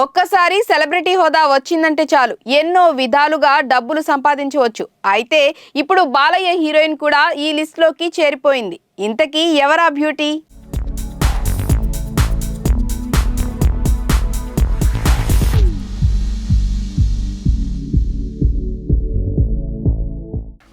ఒక్కసారి సెలబ్రిటీ హోదా వచ్చిందంటే చాలు. ఎన్నో విధాలుగా డబ్బులు సంపాదించవచ్చు. అయితే ఇప్పుడు బాలయ్య హీరోయిన్ కూడా ఈ లిస్ట్లోకి చేరిపోయింది. ఇంతకీ ఎవరా బ్యూటీ?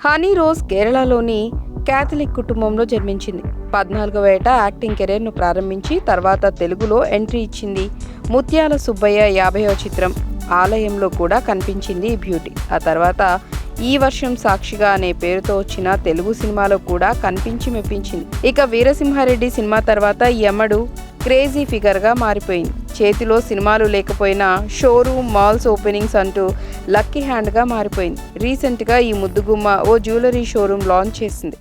హనీ రోజ్ కేరళలోని క్యాథలిక్ కుటుంబంలో జన్మించింది. పద్నాలుగవ ఏట యాక్టింగ్ కెరీర్ను ప్రారంభించి తర్వాత తెలుగులో ఎంట్రీ ఇచ్చింది. ముత్యాల సుబ్బయ్య యాభైవ చిత్రం ఆలయంలో కూడా కనిపించింది ఈ బ్యూటీ. ఆ తర్వాత ఈ వర్షం సాక్షిగా అనే పేరుతో వచ్చిన తెలుగు సినిమాలో కూడా కనిపించి మెప్పించింది. ఇక వీరసింహారెడ్డి సినిమా తర్వాత యమడు క్రేజీ ఫిగర్గా మారిపోయింది. చేతిలో సినిమాలు లేకపోయినా షోరూమ్ మాల్స్ ఓపెనింగ్స్ అంటూ లక్కీ హ్యాండ్గా మారిపోయింది. రీసెంట్గా ఈ ముద్దుగుమ్మ ఓ జ్యువెలరీ షోరూమ్ లాంచ్ చేసింది.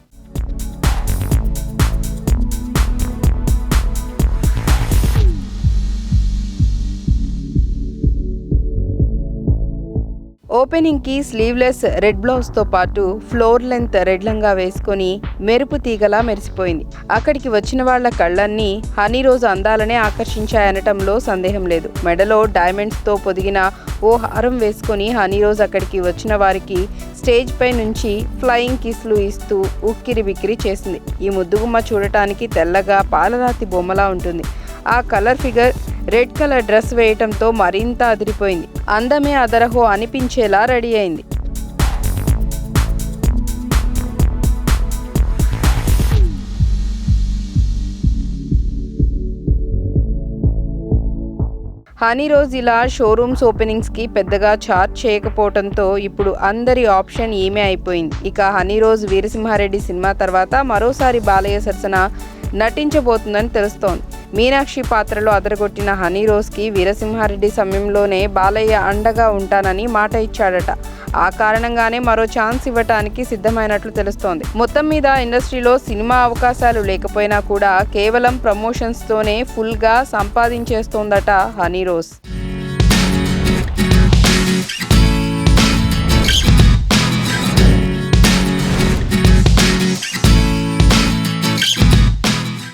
ఓపెనింగ్కి స్లీవ్లెస్ రెడ్ బ్లౌజ్తో పాటు ఫ్లోర్ లెంత్ రెడ్ లంగా వేసుకొని మెరుపు తీగలా మెరిసిపోయింది. అక్కడికి వచ్చిన వాళ్ళ కళ్ళన్నీ హనీ రోజు అందాలనే ఆకర్షించాయనటంలో సందేహం లేదు. మెడలో డైమండ్స్తో పొదిగిన ఓ హారం వేసుకొని హనీ రోజు అక్కడికి వచ్చిన వారికి స్టేజ్ పై నుంచి ఫ్లయింగ్ కిస్లు ఇస్తూ ఉక్కిరి బిక్కిరి చేసింది. ఈ ముద్దుగుమ్మ చూడటానికి తెల్లగా పాలరాతి బొమ్మలా ఉంటుంది. ఆ colour figure red colour dress వేయటంతో మరింత అదిరిపోయింది. అందమే అదరహో అనిపించేలా రెడీ అయింది. హనీ రోజ్ ఇలా షోరూమ్స్ ఓపెనింగ్స్కి పెద్దగా చార్జ్ చేయకపోవడంతో ఇప్పుడు అందరి ఆప్షన్ ఈమె అయిపోయింది. ఇక హనీ రోజ్ వీరసింహారెడ్డి సినిమా తర్వాత మరోసారి బాలయ్య సరసన నటించబోతుందని తెలుస్తోంది. మీనాక్షి పాత్రలో అదరగొట్టిన హనీ రోజ్కి వీరసింహారెడ్డి సమయంలోనే బాలయ్య అండగా ఉంటానని మాట ఇచ్చాడట. ఆ కారణంగానే మరో ఛాన్స్ ఇవ్వటానికి సిద్ధమైనట్లు తెలుస్తోంది. మొత్తం మీద ఇండస్ట్రీలో సినిమా అవకాశాలు లేకపోయినా కూడా కేవలం ప్రమోషన్స్తోనే ఫుల్గా సంపాదించేస్తోందట హనీ రోజ్